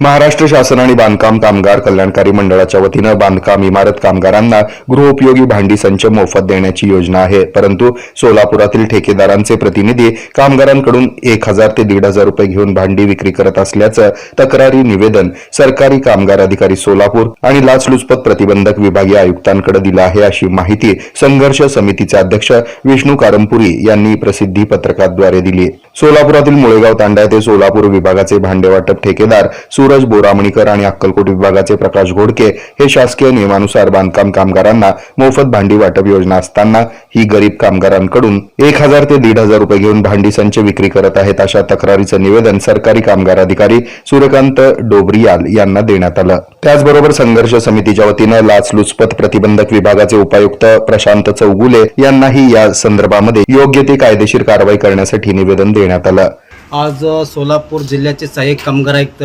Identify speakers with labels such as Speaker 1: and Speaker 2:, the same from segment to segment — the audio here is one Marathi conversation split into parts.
Speaker 1: महाराष्ट्र शासन आणि बांधकाम कामगार कल्याणकारी मंडळाच्या वतीनं बांधकाम इमारत कामगारांना गृहोपयोगी भांडी संच मोफत देण्याची योजना आहे. परंतु सोलापुरातील ठेकेदारांचे प्रतिनिधी कामगारांकडून एक हजार ते दीड हजार रुपये घेऊन भांडी विक्री करत असल्याचं तक्रारी निवेदन सरकारी कामगार अधिकारी सोलापूर आणि लाचलुचपत प्रतिबंधक विभागीय आयुक्तांकडे दिलं आहे अशी माहिती संघर्ष समितीचे अध्यक्ष विष्णू कारंपुरी यांनी प्रसिद्धी पत्रकाद्वारे दिली. सोलापुरातील मुळेगाव तांडा येथे सोलापूर विभागाचे भांडेवाटप ठेकेदार सूरज बोरामणीकर आणि अक्कलकोट विभागाचे प्रकाश घोडके हे शासकीय नियमानुसार बांधकाम कामगारांना मोफत भांडी वाटप योजना असताना ही गरीब कामगारांकडून एक हजार ते दीड हजार रुपये घेऊन भांडी संच विक्री करत आहेत अशा तक्रारीचं निवेदन सरकारी कामगार अधिकारी सूर्यकांत डोबरियाल यांना देण्यात आलं. त्याचबरोबर संघर्ष समितीच्या वतीनं लाचलुचपत प्रतिबंधक विभागाचे उपायुक्त प्रशांत चौगुले यांनाही या संदर्भामध्ये योग्य ते कायदेशीर कारवाई करण्यासाठी निवेदन देण्यात आलं.
Speaker 2: आज सोलापूर जिल्ह्याचे सहाय्यक कामगार आयुक्त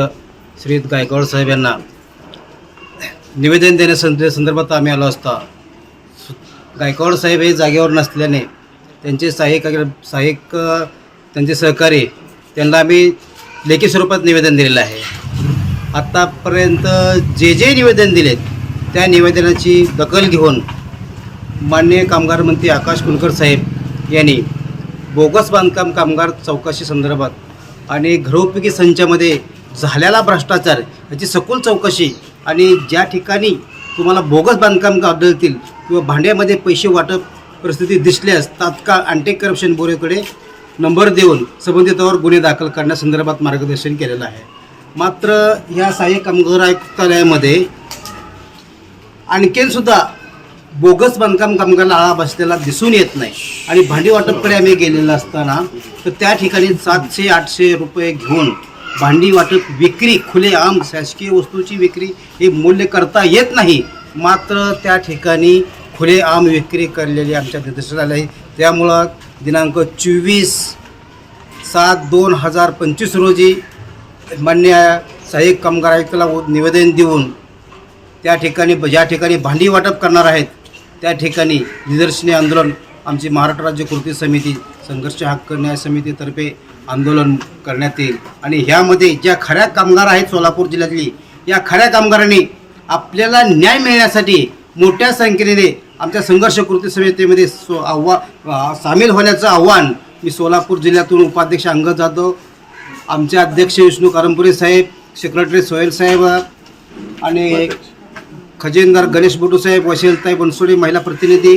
Speaker 2: श्री गायकवाड साहेब यांना निवेदन देण्यासंद संदर्भात आम्ही आलो असता. गायकवाड साहेब हे जागेवर नसल्याने त्यांचे सहाय्यक सहाय्यक त्यांचे सहकारी त्यांना आम्ही लेखी स्वरूपात निवेदन दिलेलं आहे. आत्तापर्यंत जे जे निवेदन दिलेत त्या निवेदनाची दखल घेऊन माननीय कामगार मंत्री आकाश कुलकर साहेब यांनी बोगस बांधकाम कामगार चौकशी संदर्भात आणि घरोपयोगी संचामध्ये झालेला भ्रष्टाचार याची सखोल चौकशी आणि ज्या ठिकाणी तुम्हाला बोगस बांधकाम आढळतील किंवा भांड्यामध्ये पैसे वाटप परिस्थिती दिसल्यास तात्काळ अँटी करप्शन ब्युरोकडे नंबर देऊन संबंधितावर गुन्हे दाखल करण्यासंदर्भात मार्गदर्शन केलेलं आहे. मात्र ह्या सहाय्यक कामगार आयुक्तालयामध्ये आणखीन सुद्धा बोगस बांधकाम कामगाराला आळा बसलेला दिसून येत नाही. आणि भांडी वाटपकडे आम्ही गेलेलो असताना तर त्या ठिकाणी सातशे आठशे रुपये घेऊन भांडी वाटप विक्री खुलेआम शासकीय वस्तूची विक्री हे मूल्य करता येत नाही. मात्र त्या ठिकाणी खुलेआम विक्री करलेली आमच्या निदर्शनात आलं आहे. त्यामुळं दिनांक चोवीस सात दोन हजार पंचवीस रोजी मान्य सहाय्यक कामगार आयुक्ताला निवेदन देऊन त्या ठिकाणी ज्या ठिकाणी भांडी वाटप करणार आहेत त्या ठिकाणी निदर्शने आंदोलन आमची महाराष्ट्र राज्य कृती समिती संघर्ष हक्क न्याय समितीतर्फे आंदोलन करण्यात येईल. आणि ह्यामध्ये ज्या खऱ्या कामगार आहेत सोलापूर जिल्ह्यातली या खऱ्या कामगारांनी आपल्याला न्याय मिळण्यासाठी मोठ्या संख्येने आमच्या संघर्ष कृती समितीमध्ये सो आव्हा सामील होण्याचं आव्हान मी सोलापूर जिल्ह्यातून उपाध्यक्ष अंगद जाधव आमचे अध्यक्ष विष्णू करमपुरे साहेब सेक्रेटरी सोहेल साहेब आणि खजिनदार गणेश बोटू साहेब बनसोडे महिला प्रतिनिधी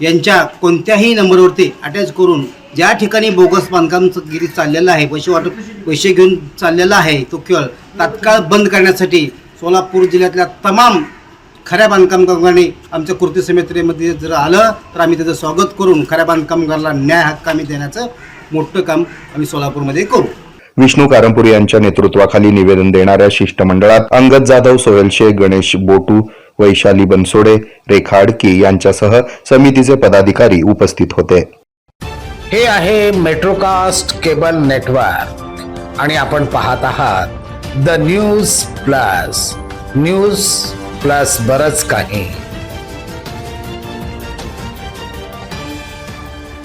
Speaker 2: यांच्या कोणत्याही नंबरवरती अटॅच करून ज्या ठिकाणी बोगस बांधकामगिरी चाललेलं आहे पैसे वाटप पैसे घेऊन चाललेला आहे तो खेळ तात्काळ बंद करण्यासाठी सोलापूर जिल्ह्यातल्या तमाम खऱ्या बांधकाम कामगारांनी आमच्या कृती समितीमध्ये जर आलं तर आम्ही त्याचं स्वागत करून खऱ्या बांधकामगाराला न्याय हक्क आम्ही देण्याचं मोठं काम आम्ही सोलापूरमध्ये करू.
Speaker 1: विष्णू कारंपुरी यांच्या नेतृत्वाखाली निवेदन देणाऱ्या शिष्टमंडळात अंगद जाधव सोहेल शेख गणेश बोटू वैशाली बनसोडे रेखा अडकी यांच्यासह समितीचे पदाधिकारी उपस्थित होते.
Speaker 3: हे आहे मेट्रोकास्ट केबल नेटवर्क आणि आपण पाहत आहात the News Plus News Plus बरच काही.